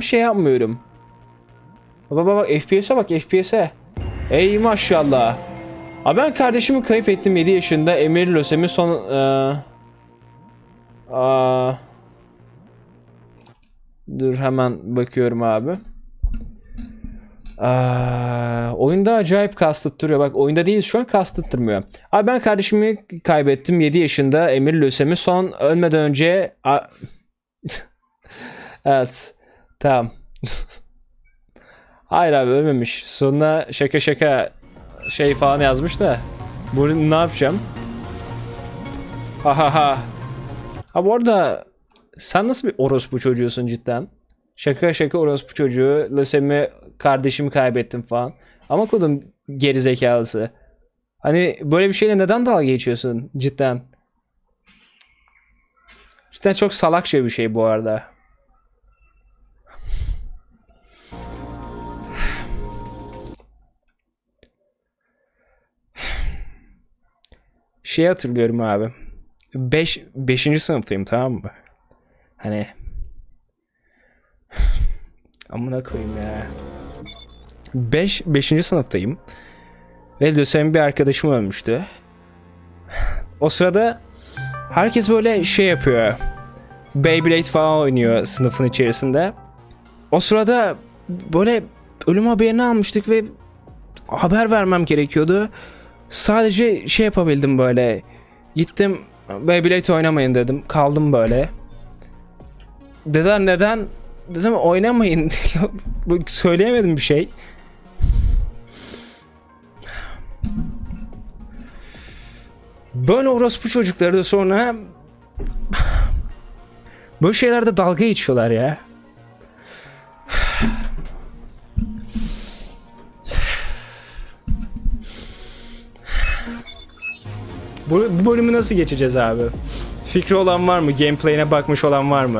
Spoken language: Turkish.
bir şey yapmıyorum. Bak bak bak FPS'e bak FPS'e. Ey maşallah. Abi ben kardeşimi kayıp ettim 7 yaşında. Emir lösemi son... Eee aa, dur hemen bakıyorum abi. Aa, oyunda acayip kastırtıyor. Bak oyunda değil şu an kastırtmıyor. Abi ben kardeşimi kaybettim 7 yaşında. Emir lösemi son ölmeden önce... Evet. Tamam. Hayır abi ölmemiş. Sonuna şaka şaka şey falan yazmış da. Bunu ne yapacağım? Ha ha ha. Ha bu arada sen nasıl bir orospu çocuğusun cidden? Şaka şaka orospu çocuğu. Lösemi kardeşimi kaybettim falan. Ama kodum geri zekalısı. Hani böyle bir şeyle neden dalga geçiyorsun cidden? Cidden çok salakça bir şey bu arada. Şey hatırlıyorum abi. 5 5. sınıftayım tamam mı? Hani amına koyayım ya. 5 5. sınıftayım. Ve lösemi bir arkadaşım ölmüştü. O sırada herkes böyle şey yapıyor. Beyblade falan oynuyor sınıfın içerisinde. O sırada böyle ölüm haberini almıştık ve haber vermem gerekiyordu. Sadece şey yapabildim böyle. Gittim Beyblade oynamayın dedim. Kaldım böyle. Dediler neden? Dedim oynamayın. Söyleyemedim bir şey. Böyle orospu çocukları da sonra böyle şeylerde dalga geçiyorlar ya. Bu, bu bölümü nasıl geçeceğiz abi? Fikri olan var mı? Gameplay'ine bakmış olan var mı?